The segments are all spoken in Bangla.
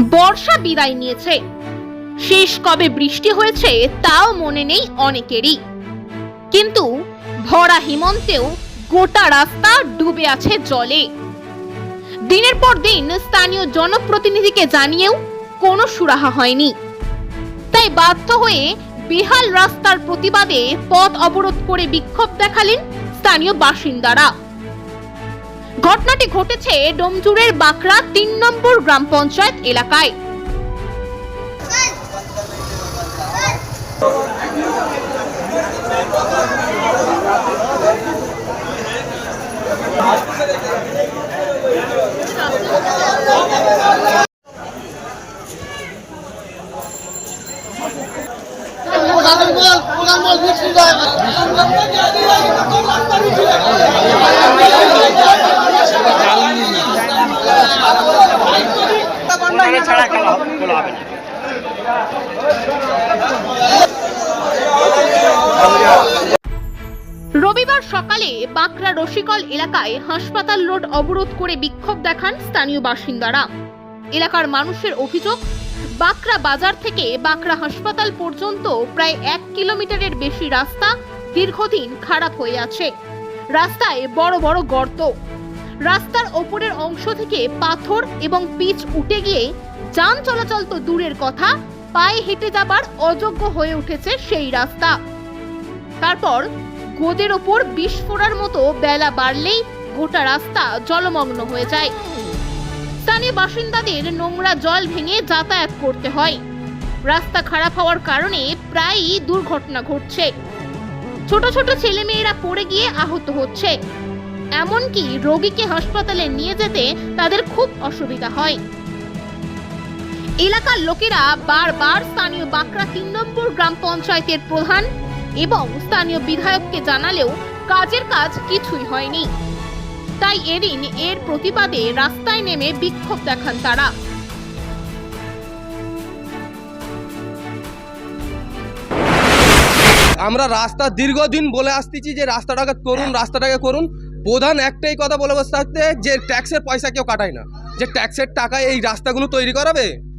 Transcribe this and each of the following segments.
বর্ষা বিদায় নিয়েছে। শেষ কবে বৃষ্টি হয়েছে তাও মনে নেই অনেকেরই। কিন্তু ভরা হিমন্তেও গোটা রাস্তা ডুবে আছে জলে। দিনের পর দিন স্থানীয় জনপ্রতিনিধিকে জানিয়েও কোনো সুরাহা হয়নি। তাই বাধ্য হয়ে বেহাল রাস্তার প্রতিবাদে পথ অবরোধ করে বিক্ষোভ দেখালেন স্থানীয় বাসিন্দারা। ঘটনাটি ঘটেছে ডোমজুড়ের বাকরা তিন নম্বর গ্রাম পঞ্চায়েত এলাকায়। ছাড়া সকালে বাঁকড়া রসিকল এলাকায় হাসপাতাল রোড অবরোধ করে বিক্ষোভ দেখান স্থানীয় বাসিন্দারা। এলাকার মানুষের অভিযোগ, বাঁকড়া বাজার থেকে বাঁকড়া হাসপাতাল পর্যন্ত প্রায় এক কিলোমিটারের বেশি রাস্তা দীর্ঘদিন খারাপ হয়ে আছে। রাস্তায় বড় বড় গর্ত। রাস্তার ওপরের অংশ থেকে পাথর এবং পিচ উঠে গিয়ে যান চলাচল তো দূরের কথা, পায়ে হেঁটে যাবার অযোগ্য হয়ে উঠেছে সেই রাস্তা। তারপর গোদের ওপর বিস্ফোরার মতো বেলা বাড়লেই গোটা রাস্তা জলমগ্ন হয়ে যায়। স্থানীয় বাসিন্দাদের নোংরা জল ভেঙে যাতায়াত করতে হয়। রাস্তা খারাপ হওয়ার কারণে প্রায়ই দুর্ঘটনা ঘটছে। ছোট ছোট ছেলেমেয়েরা পড়ে গিয়ে আহত হচ্ছে। এমনকি রোগীকে হাসপাতালে নিয়ে যেতে তাদের খুব অসুবিধা হয়। এলাকার লোকেরা বারবার স্থানীয় বাঁকড়া তিন নম্বর গ্রাম পঞ্চায়েতের প্রধান এবং স্থানীয় বিধায়ককে জানালেও কাজের কাজ কিছুই হয়নি। তাই এদিন এর প্রতিবাদে রাস্তায় নেমে বিক্ষোভ দেখান তারা। আমরা রাস্তা দীর্ঘদিন বলে আসতেছি যে রাস্তাটাকে করুন রাস্তাটাকে করুন। প্রধান একটাই কথা বলে বসে থাকতে যে ট্যাক্সের পয়সা কেউ কাটায় না। যে ট্যাক্সের টাকায় এই রাস্তাগুলো তৈরি করাবে?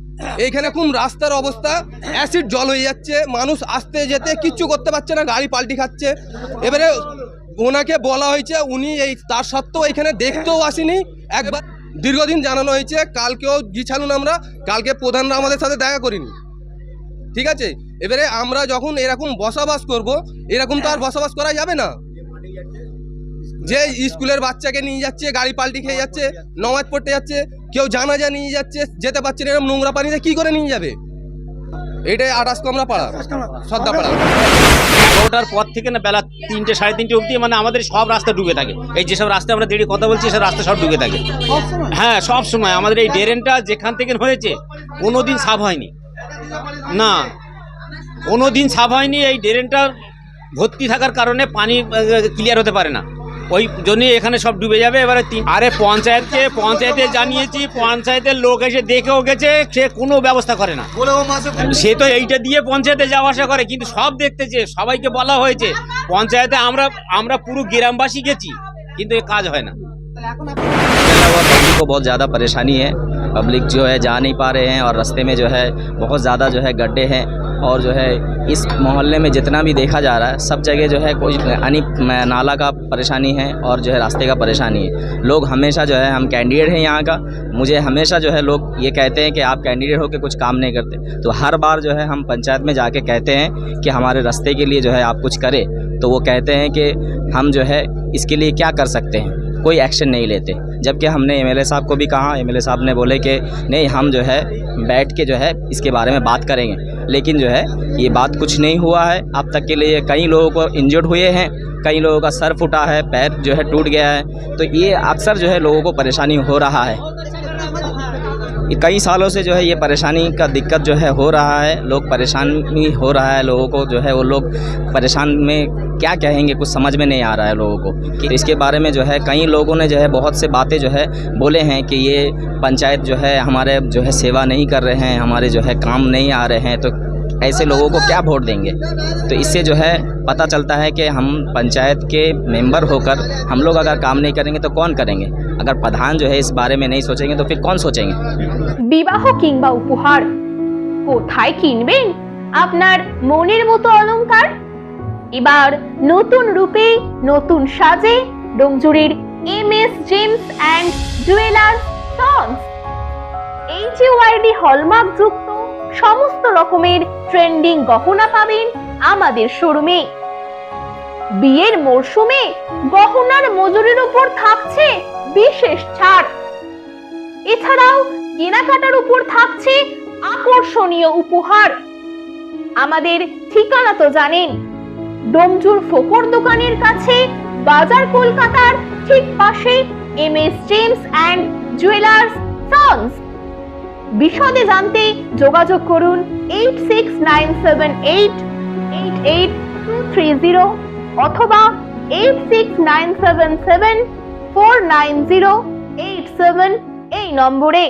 এইখানে কোন রাস্তার অবস্থা অ্যাসিড জল হয়ে যাচ্ছে, মানুষ আসতে যেতে কিচ্ছু করতে পারছে না, গাড়ি পাল্টি খাচ্ছে। এবারে ওনাকে বলা হয়েছে, উনি এই, তার সত্ত্বেও এখানে দেখতেও আসেনি। একবার দীর্ঘদিন জানানো হয়েছে, কালকেও গিয়েছিলাম আমরা, কালকে প্রধানরা আমাদের সাথে দেখা করিনি। ঠিক আছে? এবারে আমরা যখন এরকম বসবাস করব, এরকম তো আর বসবাস করা যাবে না। যে স্কুলের বাচ্চাকে নিয়ে যাচ্ছে, গাড়ি পাল্টি খেয়ে যাচ্ছে, নমাজ পড়তে যাচ্ছে কেউ জানা জানাজা নিয়ে যাচ্ছে যেতে পারছে না এরকম নোংরা পানিতে কি করে নিয়ে যাবে? এটাই আটাশ কমরা পাড়া সদ্দা পাড়া। এগারোটার পর থেকে না বেলা তিনটে সাড়ে তিনটে অবধি মানে আমাদের সব রাস্তা ডুবে থাকে। এই যেসব রাস্তা আমরা দেরি কথা বলছি সব রাস্তা সব ডুবে থাকে। হ্যাঁ সব সময়। আমাদের এই ড্রেনটা যেখান থেকে হয়েছে কোনো দিন সাফ হয়নি। না কোনো দিন সাফ হয়নি এই ড্রেনটা ভর্তি থাকার কারণে পানি ক্লিয়ার হতে পারে না। ওই জন্যই এখানে সব ডুবে যাবে এবারে তিন আরে পঞ্চায়েতকে পঞ্চায়েতে জানিয়েছি পঞ্চায়েতের লোক এসে দেখেও গেছে সে কোনো ব্যবস্থা করে না সে তো এইটা দিয়ে পঞ্চায়েতে যাওয়া আসা করে কিন্তু সব দেখতেছে সবাইকে বলা হয়েছে পঞ্চায়েতে আমরা আমরা পুরো গ্রামবাসী গেছি কিন্তু এ কাজ হয় না फैला हुआ पब्लिक को बहुत ज़्यादा परेशानी है पब्लिक जो है जा नहीं पा रहे हैं और रास्ते में जो है बहुत ज़्यादा जो है गड्ढे हैं और जो है इस मोहल्ले में जितना भी देखा जा रहा है, सब जगह जो है कोई यानी नाला का परेशानी है और जो है रास्ते का परेशानी है। लोग हमेशा जो है, हम कैंडिडेट हैं यहाँ का, मुझे हमेशा जो है लोग ये कहते हैं कि आप कैंडिडेट हो के कुछ काम नहीं करते। तो हर बार जो है हम पंचायत में जाके कहते हैं कि हमारे रास्ते के लिए जो है आप कुछ करें। तो वो कहते हैं कि हम जो है इसके लिए क्या कर सकते हैं? कोई एक्शन नहीं लेते। जबकि हमने एमएलए साहब को भी कहा एमएलए साहब ने बोले कि, नहीं, हम जो है, बैठ के जो है, इसके बारे में बात करेंगे। लेकिन जो है, ये बात कुछ नहीं हुआ है। अब तक के लिए कई लोगों को इंजर्ड हुए हैं, कई लोगों का सर फूटा है, पैर जो है टूट गया है। तो ये अक्सर जो है लोगों को परेशानी हो रहा है। ये कई सालों से जो है ये परेशानी का दिक्कत जो है हो रहा है, लोग परेशान भी हो रहा है लोगों को जो है, वो लोग परेशान में क्या कहेंगे, कुछ समझ में नहीं आ रहा है लोगों को। कि इसके बारे में जो है कई लोगों ने जो है बहुत से बातें जो है बोले हैं कि ये पंचायत जो है हमारे जो है सेवा नहीं कर रहे हैं, हमारे जो है काम नहीं आ रहे हैं तो ऐसे लोगों को क्या वोट देंगे तो इससे जो है पता चलता है कि हम पंचायत के मेंबर होकर हम लोग अगर काम नहीं करेंगे तो कौन करेंगे अगर प्रधान जो है इस बारे में नहीं सोचेंगे तो फिर कौन सोचेंगे বিবাহ কিংবা উপহার কোথায় কিনবেন আপনার মনের মতো অলংকার এবার নতুন রূপে নতুন সাজে ডোমজুড়ির M S gems and jewellers sons HUID hallmark যুক্ত সমস্ত রকমের ট্রেন্ডিং গহনা পাবেন আমাদের শোরুমে। বিয়ের মরশুমে গহনার মজুরির উপর থাকছে বিশেষ ছাড়। এছাড়াও কেনাকাটার উপর থাকছে আকর্ষণীয় উপহার। আমাদের ঠিকানা তো জানেন, ডোমজুর ফোকর দোকানের কাছে, বাজার কলকাতার ঠিক পাশে M S gems and jewellers sons বিশদে জানতে যোগাযোগ করুন eight six nine seven eight eight eight two three zero অথবা eight six nine seven seven four nine zero eight seven এই নম্বরে।